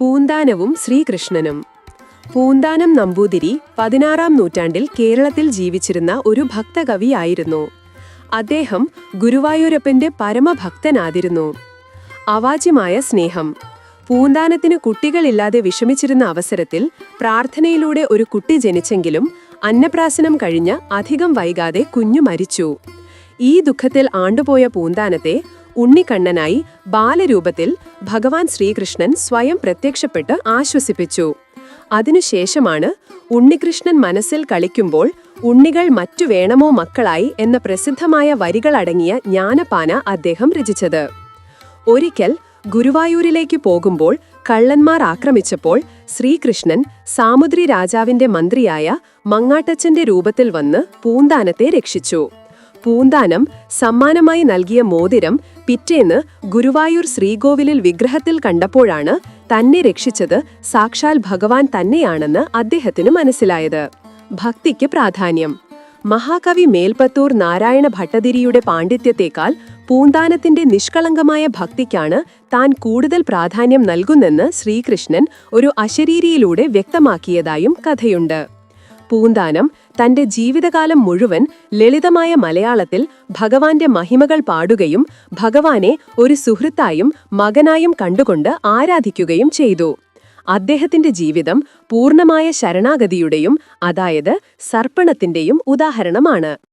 പൂന്താനവും ശ്രീകൃഷ്ണനും. പൂന്താനം നമ്പൂതിരി പതിനാറാം നൂറ്റാണ്ടിൽ കേരളത്തിൽ ജീവിച്ചിരുന്ന ഒരു ഭക്തകവിയായിരുന്നു. അദ്ദേഹം ഗുരുവായൂരപ്പന്റെ പരമഭക്തനായിരുന്നു. അവാച്യമായ സ്നേഹം. പൂന്താനത്തിന് കുട്ടികളില്ലാതെ വിഷമിച്ചിരുന്ന അവസരത്തിൽ പ്രാർത്ഥനയിലൂടെ ഒരു കുട്ടി ജനിച്ചെങ്കിലും അന്നപ്രാസനം കഴിഞ്ഞ് അധികം വൈകാതെ കുഞ്ഞു മരിച്ചു. ഈ ദുഃഖത്തിൽ ആണ്ടുപോയ പൂന്താനത്തെ ഉണ്ണിക്കണ്ണനായി ബാലരൂപത്തിൽ ഭഗവാൻ ശ്രീകൃഷ്ണൻ സ്വയം പ്രത്യക്ഷപ്പെട്ട് ആശ്വസിപ്പിച്ചു. അതിനുശേഷമാണ് ഉണ്ണികൃഷ്ണൻ മനസ്സിൽ കളിക്കുമ്പോൾ ഉണ്ണികൾ മറ്റു വേണമോ മക്കളായി എന്ന പ്രസിദ്ധമായ വരികളടങ്ങിയ ജ്ഞാനപാന അദ്ദേഹം രചിച്ചത്. ഒരിക്കൽ ഗുരുവായൂരിലേക്ക് പോകുമ്പോൾ കള്ളന്മാർ ആക്രമിച്ചപ്പോൾ ശ്രീകൃഷ്ണൻ സാമുദ്രി രാജാവിന്റെ മന്ത്രിയായ മങ്ങാട്ടച്ചന്റെ രൂപത്തിൽ വന്ന് പൂന്താനത്തെ രക്ഷിച്ചു. പൂന്താനം സമ്മാനമായി നൽകിയ മോതിരം പിറ്റേന്ന് ഗുരുവായൂർ ശ്രീകോവിലിൽ വിഗ്രഹത്തിൽ കണ്ടപ്പോഴാണ് തന്നെ രക്ഷിച്ചത് സാക്ഷാൽ ഭഗവാൻ തന്നെയാണെന്ന് അദ്ദേഹത്തിന് മനസ്സിലായത്. ഭക്തിക്ക് പ്രാധാന്യം. മഹാകവി മേൽപ്പത്തൂർ നാരായണ ഭട്ടതിരിയുടെ പാണ്ഡിത്യത്തേക്കാൾ പൂന്താനത്തിന്റെ നിഷ്കളങ്കമായ ഭക്തിക്കാണ് താൻ കൂടുതൽ പ്രാധാന്യം നൽകുന്നെന്ന് ശ്രീകൃഷ്ണൻ ഒരു അശരീരിയിലൂടെ വ്യക്തമാക്കിയതായും കഥയുണ്ട്. പൂന്താനം തന്റെ ജീവിതകാലം മുഴുവൻ ലളിതമായ മലയാളത്തിൽ ഭഗവാന്റെ മഹിമകൾ പാടുകയും ഭഗവാനെ ഒരു സുഹൃത്തായും മകനായും കണ്ടുകൊണ്ട് ആരാധിക്കുകയും ചെയ്തു. അദ്ദേഹത്തിന്റെ ജീവിതം പൂർണമായ ശരണാഗതിയുടെയും അതായത് സർപ്പണത്തിന്റെയും ഉദാഹരണമാണ്.